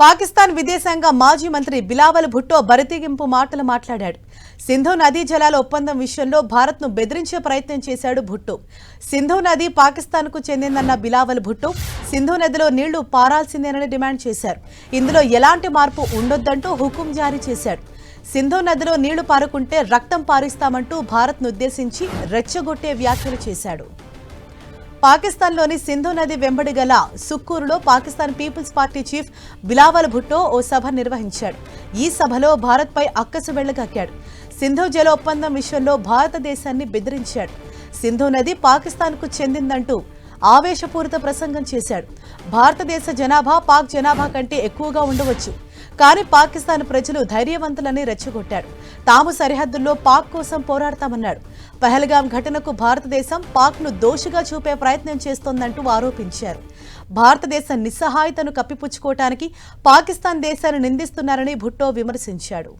పాకిస్తాన్ విదేశాంగ మాజీ మంత్రి బిలావల్ భుట్టో బరితెగింపు మాటలు మాట్లాడాడు. సింధు నదీ జలాల ఒప్పందం విషయంలో భారత్ను బెదిరించే ప్రయత్నం చేశాడు భుట్టో. సింధు నది పాకిస్తాన్కు చెందిందన్న బిలావల్ భుట్టో సింధు నదిలో నీళ్ళు పారాల్సిందేనని డిమాండ్ చేశారు. ఇందులో ఎలాంటి మార్పు ఉండొద్దంటూ హుకుం జారీ చేశాడు. సింధు నదిలో నీళ్ళు పారుకుంటే రక్తం పారిస్తామంటూ భారత్ను ఉద్దేశించి రెచ్చగొట్టే వ్యాఖ్యలు చేశాడు. పాకిస్తాన్లోని సింధు నది వెంబడి గల సుక్కూరులో Pakistan peoples party chief Bilawal Bhutto ఓ సభ నిర్వహించాడు. ఈ సభలో భారత్పై అక్కసు వెళ్ళగక్కాడు సింధు జల ఒప్పందం విషయంలో భారతదేశాన్ని బెదిరించాడు. సింధు నది పాకిస్తాన్కు చెందిందంటూ ఆవేశపూరిత ప్రసంగం చేశాడు. భారతదేశ జనాభా పాక్ జనాభా కంటే ఎక్కువగా ఉండవచ్చు. కానీ పాకిస్తాన్ ప్రజలు ధైర్యవంతులని రెచ్చగొట్టాడు తాము సరిహద్దుల్లో పాక్ కోసం పోరాడతామన్నాడు. పహల్గాం ఘటనకు భారతదేశం పాక్ను దోషిగా చూపే ప్రయత్నం చేస్తోందంటూ ఆరోపించారు. భారతదేశ నిస్సహాయతను కప్పిపుచ్చుకోవటానికి పాకిస్తాన్ దేశాన్ని నిందిస్తున్నారని భుట్టో విమర్శించాడు.